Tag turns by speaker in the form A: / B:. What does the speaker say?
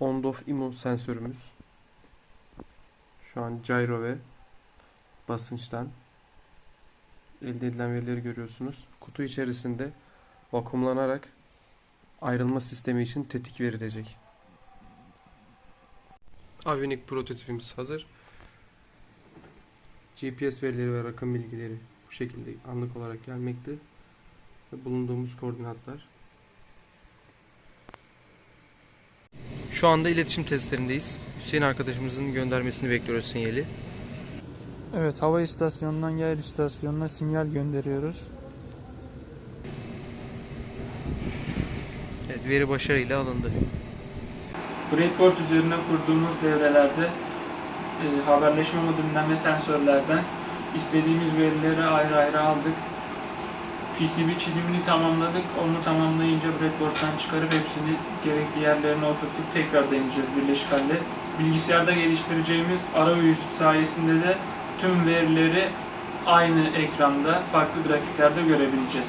A: on-off immo sensörümüz. Şu an gyro ve basınçtan elde edilen verileri görüyorsunuz. Kutu içerisinde vakumlanarak ayrılma sistemi için tetik verilecek. Avionik prototipimiz hazır. GPS verileri ve rakım bilgileri bu şekilde anlık olarak gelmekte. Bulunduğumuz koordinatlar. Şu anda iletişim testlerindeyiz. Hüseyin arkadaşımızın göndermesini bekliyoruz sinyali.
B: Evet, hava istasyonundan yer istasyonuna sinyal gönderiyoruz.
A: Evet, veri başarıyla alındı.
B: Breakboard üzerine kurduğumuz devrelerde e, haberleşme modülünden ve sensörlerden istediğimiz verileri ayrı ayrı aldık. PCB çizimini tamamladık. Onu tamamlayınca breadboard'dan çıkarıp hepsini gerekli yerlerine oturtup tekrar deneyeceğiz birleşik halde. Bilgisayarda geliştireceğimiz arayüz sayesinde de tüm verileri aynı ekranda farklı grafiklerde görebileceğiz.